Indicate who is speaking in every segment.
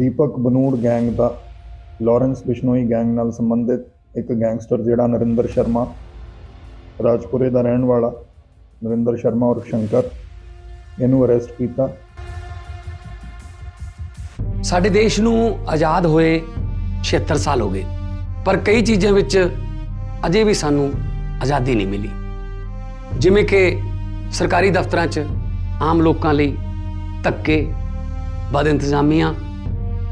Speaker 1: ਦੀਪਕ Banur gang ਦਾ, Lawrence Bishnoi gang ਨਾਲ ਸੰਬੰਧਿਤ ਇੱਕ ਗੈਂਗਸਟਰ ਜਿਹੜਾ ਨਰਿੰਦਰ ਸ਼ਰਮਾ, ਰਾਜਪੁਰੇ ਦਾ ਰਹਿਣ ਵਾਲਾ ਨਰਿੰਦਰ ਸ਼ਰਮਾ ਔਰ ਸ਼ੰਕਰ, ਇਹਨੂੰ ਅਰੈਸਟ ਕੀਤਾ।
Speaker 2: ਸਾਡੇ ਦੇਸ਼ ਨੂੰ ਆਜ਼ਾਦ ਹੋਏ 76 ਸਾਲ ਹੋ ਗਏ, ਪਰ ਕਈ ਚੀਜ਼ਾਂ ਵਿੱਚ ਅਜੇ ਵੀ ਸਾਨੂੰ ਆਜ਼ਾਦੀ ਨਹੀਂ ਮਿਲੀ। ਜਿਵੇਂ ਕਿ ਸਰਕਾਰੀ ਦਫ਼ਤਰਾਂ 'ਚ ਆਮ ਲੋਕਾਂ ਲਈ ਧੱਕੇ, ਬਦ ਇੰਤਜ਼ਾਮੀਆਂ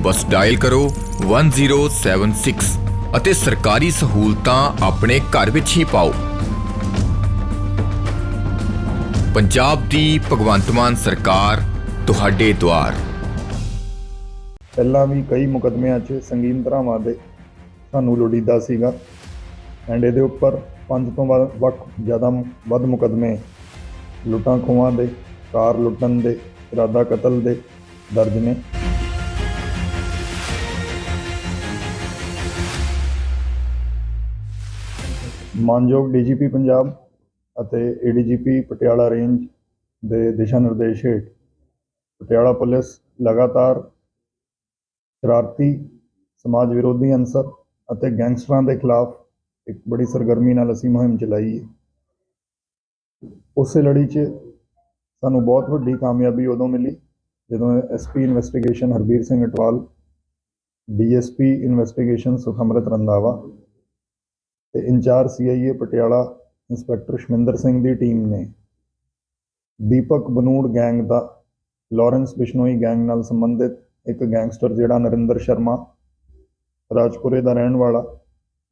Speaker 3: ਬਸ ਡਾਇਲ ਕਰੋ 1076 ਅਤੇ ਸਰਕਾਰੀ ਸਹੂਲਤਾਂ ਆਪਣੇ ਘਰ ਵਿੱਚ ਹੀ ਪਾਓ। ਪੰਜਾਬ ਦੀ ਭਗਵੰਤ ਮਾਨ ਸਰਕਾਰ, ਤੁਹਾਡੇ ਦੁਆਰ।
Speaker 1: ਪਹਿਲਾਂ ਵੀ ਕਈ ਮੁਕਦਮਿਆਂ 'ਚ ਸੰਗੀਨ ਧਾਰਾਵਾਂ ਦੇ ਸਾਨੂੰ ਲੋੜੀਦਾ ਸੀਗਾ ਐਂਡ ਇਹਦੇ ਉੱਪਰ ਪੰਜ ਤੋਂ ਵੱਧ ਵੱਖ ਜ਼ਿਆਦਾ ਵੱਧ ਮੁਕਦਮੇ ਲੁੱਟਾਂ ਖੋਹਾਂ ਦੇ, ਕਾਰ ਲੁੱਟਣ ਦੇ ਇਰਾਦਾ ਕਤਲ ਦੇ ਦਰਜ ਨੇ। ਮਾਨਯੋਗ ਡੀਜੀਪੀ ਪੰਜਾਬ ਅਤੇ ਏਡੀਜੀਪੀ ਪਟਿਆਲਾ ਰੇਂਜ ਦੇ ਦਿਸ਼ਾ ਨਿਰਦੇਸ਼ ਹੇਠ ਪਟਿਆਲਾ ਪੁਲਿਸ ਲਗਾਤਾਰ ਸ਼ਰਾਰਤੀ, ਸਮਾਜ ਵਿਰੋਧੀ ਅੰਸਰ ਅਤੇ ਗੈਂਗਸਟਰਾਂ ਦੇ ਖਿਲਾਫ ਇੱਕ ਬੜੀ ਸਰਗਰਮੀ ਨਾਲ ਅਸੀਂ ਮੁਹਿੰਮ ਚਲਾਈ ਹੈ। ਉਸੇ ਲੜੀ 'ਚ ਸਾਨੂੰ ਬਹੁਤ ਵੱਡੀ ਕਾਮਯਾਬੀ ਉਦੋਂ ਮਿਲੀ ਜਦੋਂ SP investigation Harbir Singh Atwal DSP investigation Sukhamrit Randhawa ਤੇ incharge CIA Patiala inspector Shaminder Singh ਦੀ ਟੀਮ ਨੇ ਦੀਪਕ ਬਨੂੜ ਗੈਂਗ ਦਾ, ਲਾਰੈਂਸ ਬਿਸ਼ਨੋਈ ਗੈਂਗ ਨਾਲ ਸੰਬੰਧਿਤ ਇੱਕ ਗੈਂਗਸਟਰ ਜਿਹੜਾ ਨਰਿੰਦਰ ਸ਼ਰਮਾ, ਰਾਜਪੁਰੇ ਦਾ ਰਹਿਣ ਵਾਲਾ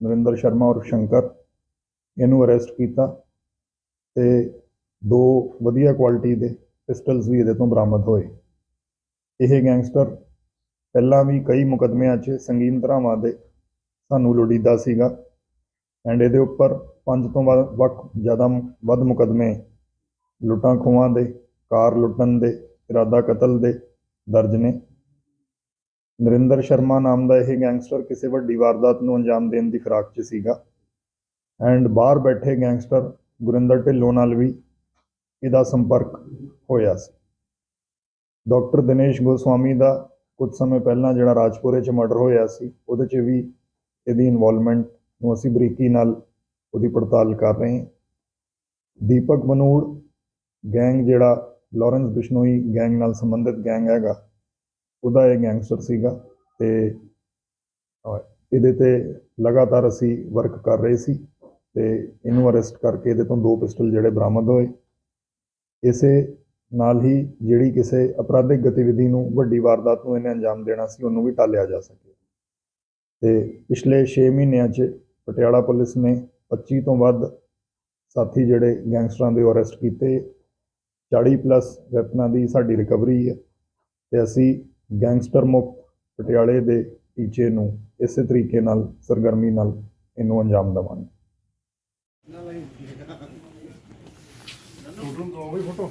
Speaker 1: ਨਰਿੰਦਰ ਸ਼ਰਮਾ ਔਰ ਸ਼ੰਕਰ, ਇਹਨੂੰ ਅਰੈਸਟ ਕੀਤਾ ਤੇ ਦੋ ਵਧੀਆ ਕੁਆਲਿਟੀ ਦੇ ਪਿਸਟਲਸ ਵੀ ਇਹਦੇ ਤੋਂ ਬਰਾਮਦ ਹੋਏ। ਇਹ ਗੈਂਗਸਟਰ ਪਹਿਲਾਂ ਵੀ ਕਈ ਮੁਕਦਮਿਆਂ 'ਚ ਸੰਗੀਨ ਧਾਰਾਵਾਂ ਦੇ ਸਾਨੂੰ ਲੋੜੀਦਾ ਸੀਗਾ। ਐਂਡ ਇਹਦੇ ਉੱਪਰ ਪੰਜ ਤੋਂ ਵੱਧ ਵੱਖ ਜ਼ਿਆਦਾ ਵੱਧ ਮੁਕਦਮੇ, ਲੁੱਟਾਂ ਖੋਹਾਂ ਦੇ, ਕਾਰ ਲੁੱਟਣ ਦੇ, ਇਰਾਦਾ ਕਤਲ ਦੇ ਦਰਜ ਨੇ। ਨਰਿੰਦਰ ਸ਼ਰਮਾ ਨਾਮ ਦਾ ਇਹ ਗੈਂਗਸਟਰ ਕਿਸੇ ਵੱਡੀ ਵਾਰਦਾਤ ਨੂੰ ਅੰਜਾਮ ਦੇਣ ਦੀ ਫਿਰਾਕ 'ਚ ਸੀਗਾ। ਐਂਡ ਬਾਹਰ ਬੈਠੇ ਗੈਂਗਸਟਰ ਗੁਰਿੰਦਰ ਢਿੱਲੋਂ ਨਾਲ ਵੀ ਇਹਦਾ ਸੰਪਰਕ ਹੋਇਆ ਸੀ। ਡਾਕਟਰ ਦਿਨੇਸ਼ ਗੋਸਵਾਮੀ ਦਾ ਕੁਝ ਸਮੇਂ ਪਹਿਲਾਂ ਜਿਹੜਾ ਰਾਜਪੁਰੇ 'ਚ ਮਰਡਰ ਹੋਇਆ ਸੀ, ਉਹਦੇ 'ਚ ਵੀ ਇਹਦੀ ਇਨਵੋਲਵਮੈਂਟ ਨੂੰ ਅਸੀਂ ਬਰੀਕੀ ਨਾਲ ਉਹਦੀ ਪੜਤਾਲ ਕਰ ਰਹੇ ਹਾਂ। ਦੀਪਕ ਮਨੂੜ ਗੈਂਗ ਜਿਹੜਾ ਲਾਰੈਂਸ ਬਿਸ਼ਨੋਈ ਗੈਂਗ ਨਾਲ ਸੰਬੰਧਿਤ ਗੈਂਗ ਹੈਗਾ, ਉਹਦਾ ਇਹ ਗੈਂਗਸਟਰ ਸੀਗਾ ਤੇ ਇਹਦੇ ਤੇ ਲਗਾਤਾਰ ਅਸੀਂ ਵਰਕ ਕਰ ਰਹੇ ਸੀ ਤੇ ਇਹਨੂੰ ਅਰੈਸਟ ਕਰਕੇ ਇਹਦੇ ਤੋਂ ਦੋ ਪਿਸਟਲ ਜਿਹੜੇ ਬਰਾਮਦ ਹੋਏ। ਇਸੇ ਨਾਲ ਹੀ ਜਿਹੜੀ ਕਿਸੇ ਅਪਰਾਧਿਕ ਗਤੀਵਿਧੀ ਨੂੰ ਵੱਡੀ ਵਾਰਦਾਤ ਨੂੰ ਇਹਨੇ ਅੰਜਾਮ ਦੇਣਾ ਸੀ, ਉਹਨੂੰ ਵੀ ਟਾਲਿਆ ਜਾ ਸਕੇ। ਤੇ ਪਿਛਲੇ 6 ਮਹੀਨਿਆਂ 'ਚ ਪਟਿਆਲਾ ਪੁਲਿਸ ਨੇ 25 ਤੋਂ ਵੱਧ ਸਾਥੀ ਜਿਹੜੇ ਗੈਂਗਸਟਰਾਂ ਦੇ ਅਰੈਸਟ ਕੀਤੇ 40 ਪਲੱਸ ਵੈਪਨਾਂ ਦੀ ਸਾਡੀ ਰਿਕਵਰੀ ਹੈ ਤੇ ਅਸੀਂ ਗੈਂਗਸਟਰ ਮੁਕਤ ਪਟਿਆਲੇ ਦੇ ਟੀਚੇ ਨੂੰ ਇਸੇ ਤਰੀਕੇ ਨਾਲ, ਸਰਗਰਮੀ ਨਾਲ ਇਹਨੂੰ ਅੰਜਾਮ ਦੇਵਾਂਗੇ।
Speaker 4: Photo photo